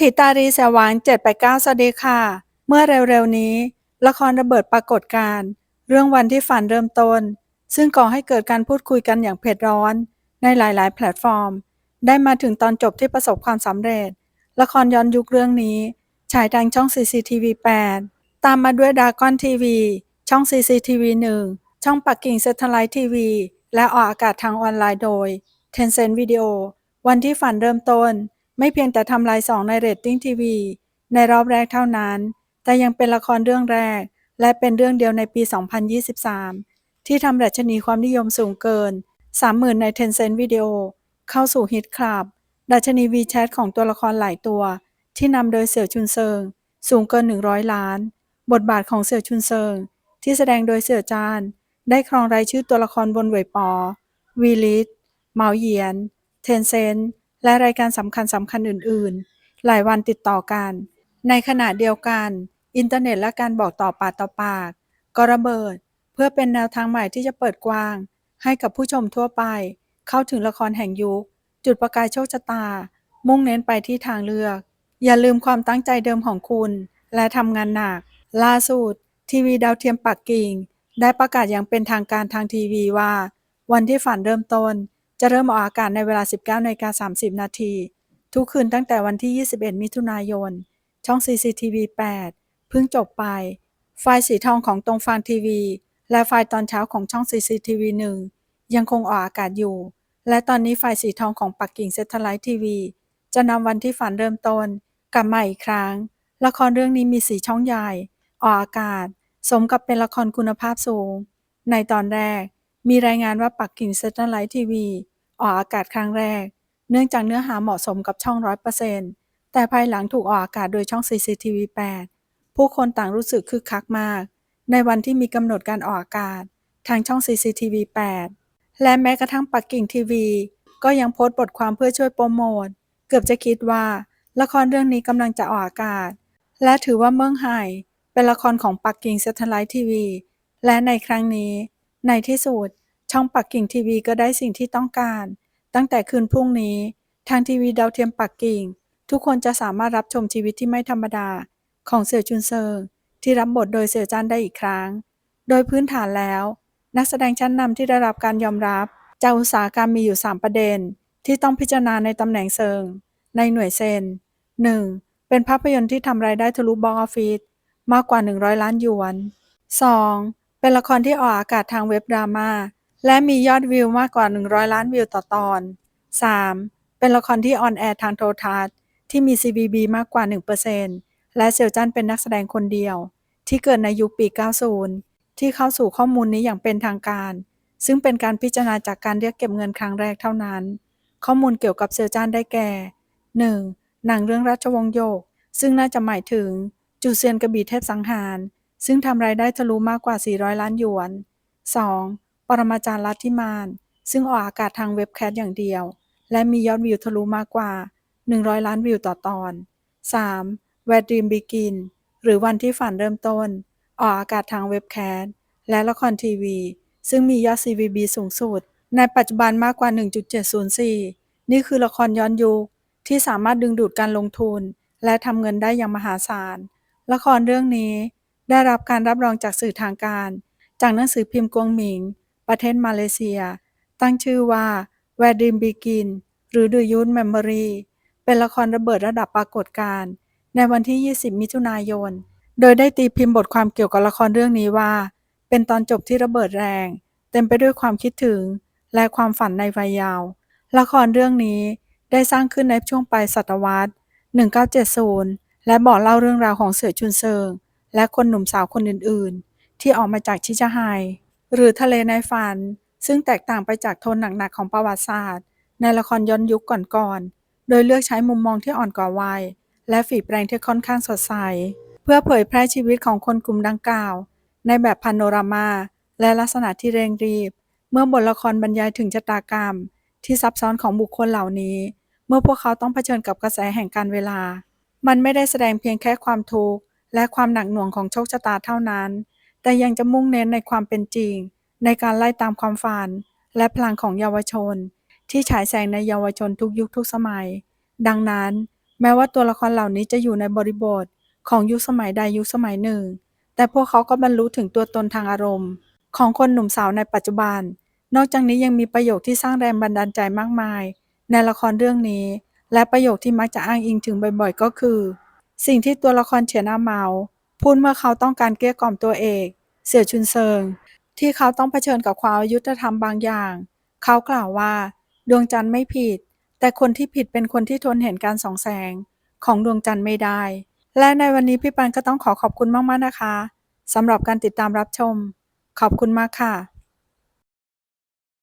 ถิตารีแสวาง789สวัสดีค่ะ เมื่อเร็วๆนี้ ละครระเบิดปรากฏการณ์เรื่องวันที่ฝันเริ่มต้น ซึ่งก่อให้เกิดการพูดคุยกันอย่างเผ็ดร้อน ในหลายๆ แพลตฟอร์ม ได้มาถึงตอนจบที่ประสบความสำเร็จ ละครย้อนยุคเรื่องนี้ฉายทางช่อง CCTV 8 ตามมาด้วยดากอนทีวีช่อง CCTV 1 ช่องปักกิ่งเซทไลท์ทีวีและออกอากาศทางออนไลน์โดย Tencent Video วันที่ฝันเริ่มต้น ไม่เพียงแต่ทำลายสองในเรตติ้งทีวี ในรอบแรกเท่านั้น แต่ยังเป็นละครเรื่องแรก และเป็นเรื่องเดียวในปี 2023 ที่ทำดัชนีความนิยมสูงเกิน 30,000 ใน Tencent Video เข้าสู่ฮิตคลับดัชนี WeChat ของตัวละครหลายตัว ที่นำโดยเสี่ยวชุนเซิง สูงเกิน 100 ล้าน บทบาทของเสี่ยวชุนเซิง ที่แสดงโดยเสี่ยวจาน ได้ครองรายชื่อตัวละครบนเวยปอวีลิตเหมาเหยียน เทนเซน และรายการสำคัญสำคัญอื่น ๆ หลายวันติดต่อกัน ในขณะเดียวกัน อินเทอร์เน็ตและการบอกต่อปากต่อปาก ก็ระเบิด เพื่อเป็นแนวทางใหม่ที่จะเปิดกว้าง ให้กับผู้ชมทั่วไป เข้าถึงละครแห่งยุค จุดประกายโชคชะตา มุ่งเน้นไปที่ทางเลือก อย่าลืมความตั้งใจเดิมของคุณ และทำงานหนัก ล่าสุด ทีวีดาวเทียมปักกิ่ง ได้ประกาศอย่างเป็นทางการทางทีวีว่า วันที่ฝันเริ่มต้น จะเริ่มออกอากาศในเวลา 19นกา30 นาที ทุกคืนตั้งแต่วันที่ 21 มิถุนายน ช่อง CCTV 8 เพิ่งจบไป ไฟล์สีทองของตรงฟางทีวี และไฟล์ตอนเช้าของช่อง CCTV 1 ยังคงออกอากาศอยู่ และตอนนี้ไฟล์สีทองของปักกิ่งเซทไลท์ทีวี จะนำวันที่ฝันเริ่มต้น กลับมาอีกครั้ง ละครเรื่องนี้มีสีช่องใหญ่ ออกอากาศ สมกับเป็นละครคุณภาพสูง ในตอนแรก มีรายงานว่าปักกิ่งเซทไลท์ทีวีออกอากาศครั้งแรก เนื่องจากเนื้อหาเหมาะสมกับช่อง100%แต่ภายหลังถูกออกอากาศโดยช่อง CCTV 8 ผู้คนต่างรู้สึกคึกคักมาก ในวันที่มีกำหนดการออกอากาศ ทางช่อง CCTV 8 และแม้กระทั่งปักกิ่งทีวี ก็ยังโพสต์บทความเพื่อช่วยโปรโมท เกือบจะคิดว่า ละครเรื่องนี้กำลังจะออกอากาศ และถือว่าเมืองไห่เป็นละครของปักกิ่งเซทไลท์ทีวีและในครั้งนี้ ในที่สุด ช่องปักกิ่งทีวีก็ได้สิ่งที่ต้องการ ตั้งแต่คืนพรุ่งนี้ ทางทีวีดาวเทียมปักกิ่ง ทุกคนจะสามารถรับชมชีวิตที่ไม่ธรรมดา ของเสี่ยวจุนเซิง ที่รับบทโดยเสี่ยวจันได้อีกครั้ง โดยพื้นฐานแล้ว นักแสดงชั้นนำที่ได้รับการยอมรับจากอุตสาหกรรมมีอยู่ 3 ประเด็น ที่ต้องพิจารณาในตำแหน่งเซิง ในหน่วยเซน 1. เป็นภาพยนตร์ที่ทำรายได้ทะลุบ็อกออฟฟิศมากกว่า 100 ล้านหยวน 2. เป็นละครที่ออกอากาศทางเว็บดราม่าและมียอดวิวมากกว่า 100 ล้านวิวต่อตอน 3. เป็นละครที่ออนแอร์ทางโทรทัศน์ที่มี CBB มากกว่า 1%และเสี่ยวจันเป็นนักแสดงคนเดียว ที่เกิดในยุคปี 90 ที่เข้าสู่ข้อมูลนี้อย่างเป็นทางการ ซึ่งเป็นการพิจารณาจากการเรียกเก็บเงินครั้งแรกเท่านั้น ข้อมูลเกี่ยวกับเสี่ยวจันได้แก่ 1. หนังเรื่องราชวงศ์โยก ซึ่งน่าจะหมายถึงจูเซียนกระบี่เทพสังหาร ซึ่งทำรายได้ทะลุมากกว่า 400 ล้านหยวน 2. ปรมาจารย์ลัทธิมาน ซึ่งออกอากาศทางเว็บแคสอย่างเดียว และมียอดวิวทะลุมากกว่า 100 ล้านวิวต่อตอน 3. แวดดีมบิกิน หรือวันที่ฝันเริ่มต้น ออกอากาศทางเว็บแคสและละครทีวี ซึ่งมียอด CVB สูงสุด ในปัจจุบันมากกว่า 1.704 นี่คือละครย้อนยุคที่สามารถดึงดูดการลงทุน และทำเงินได้อย่างมหาศาล ละครเรื่องนี้ ได้รับการรับรองจากสื่อทางการ จากหนังสือพิมพ์กวงหมิง ประเทศมาเลเซีย ตั้งชื่อว่า w e d r e a m Begin หรือ The Youth Memory เป็นละครระเบิดระดับปรากฏการณ์ในวันที่ 20 มิถุนายน โดยได้ตีพิมพ์บทความเกี่ยวกับละครเรื่องนี้ว่า เป็นตอนจบที่ระเบิดแรง เต็มไปด้วยความคิดถึง และความฝันในวัยเยาว์ละครเรื่องนี้ได้สร้างขึ้นในช่วงปลายศตวรรษ 1970 และบอกเล่าเรื่องราวของเสือชุนเซิง และคนหนุ่มสาวคนอื่นๆ ที่ออกมาจากชิจาไฮหรือทะเลในฝัน ซึ่งแตกต่างไปจากโทนหนักๆของประวัติศาสตร์ ในละครย้อนยุคก่อนๆ โดยเลือกใช้มุมมองที่อ่อนกว่าวัย และฝีแปรงที่ค่อนข้างสดใส เพื่อเผยแพร่ชีวิตของคนกลุ่มดังกล่าว ในแบบพาโนรามา และลักษณะที่เร่งรีบ เมื่อบทละครบรรยายถึงชะตากรรม ที่ซับซ้อนของบุคคลเหล่านี้ เมื่อพวกเขาต้องเผชิญกับกระแสแห่งการเวลา มันไม่ได้แสดงเพียงแค่ความทุกข์ และความหนักหน่วงของโชคชะตาเท่านั้น แต่ยังจะมุ่งเน้นในความเป็นจริง ในการไล่ตามความฝัน และพลังของเยาวชน ที่ฉายแสงในเยาวชนทุกยุคทุกสมัย ดังนั้น แม้ว่าตัวละครเหล่านี้จะอยู่ในบริบทของยุคสมัยใดยุคสมัยหนึ่ง แต่พวกเขาก็บรรลุถึงตัวตนทางอารมณ์ ของคนหนุ่มสาวในปัจจุบัน นอกจากนี้ยังมีประโยคที่สร้างแรงบันดาลใจมากมาย ในละครเรื่องนี้ และประโยคที่มักจะอ้างอิงถึงบ่อยๆ ก็คือ สิ่งที่ตัวละครเฉียนาเมาพูดเมื่อเขาต้องการเกลี้ยกล่อมตัวเอกเสี่ยชุนเซิง ที่เขาต้องเผชิญกับความยุติธรรมบางอย่าง เขากล่าวว่า ดวงจันทร์ไม่ผิด แต่คนที่ผิดเป็นคนที่ทนเห็นการส่องแสง ของดวงจันทร์ไม่ได้ และในวันนี้พี่ปันก็ต้องขอขอบคุณมากๆนะคะสำหรับการติดตามรับชม ขอบคุณมากค่ะ